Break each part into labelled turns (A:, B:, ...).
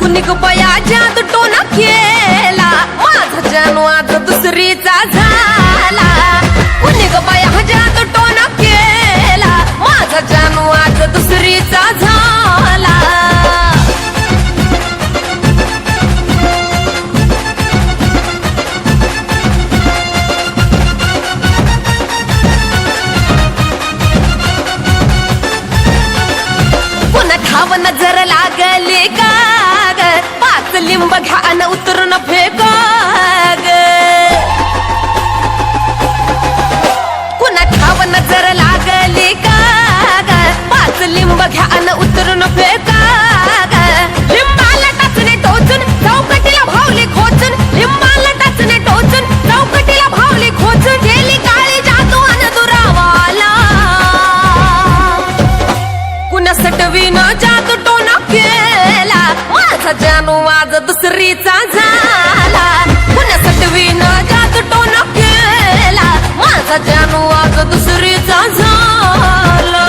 A: कुणी ग जादू टोना केला? माझा जानू आज दुसरीचा झाला. कुणी ग जादू टोना केला? माझा जानू आज दुसरीचा झाला. पुन्हा ठाव नजर लागली लिंब घ्या अन उतरून फेका ग पुन्हा ठाव नजर लागली का ग पाच लिंब घ्या अन उतरून फेका लिंबाला टाचणे टोचून चौकटीला भावली खोचून. लिंबाला टाचणे टोचून चौकटीला भावली खोचून. गेली काळी जादू अन दुरावाला. कुणा सटवीन जादू टोना केला. माझा जानू आज दुसरीचा झाला. कुणासाठी सटवीन जादू टोना केला. माझा जानू आज दुसरीचा झाला.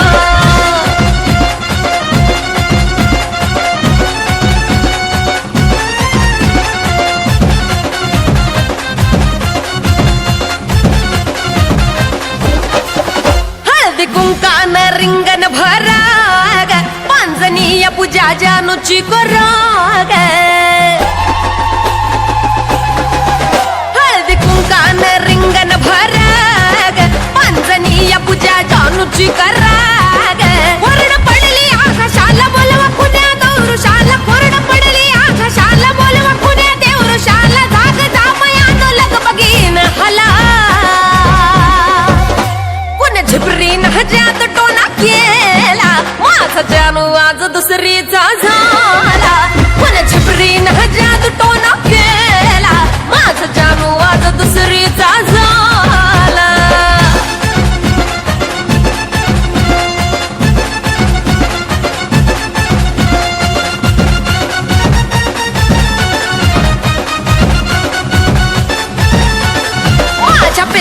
A: हळदी कुंकान रिंगण भराग. पांजनीय पूजा जानूची कराग.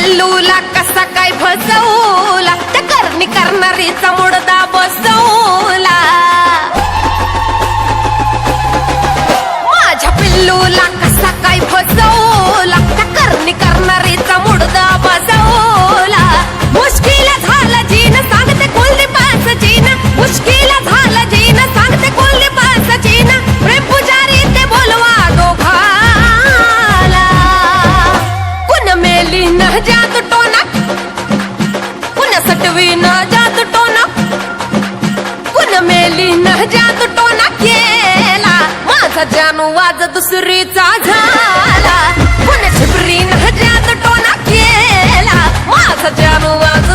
A: पिल्लूला कसा काय फसवला त्या करणी करणारीचा मुडदा बसवला. भी ना जात टोना। कुन मेली न जात टोना केला। माझा जानू वाज दुसरीचा झाला। कुन छिपरी न जात टोना केला। माझा जानू वाज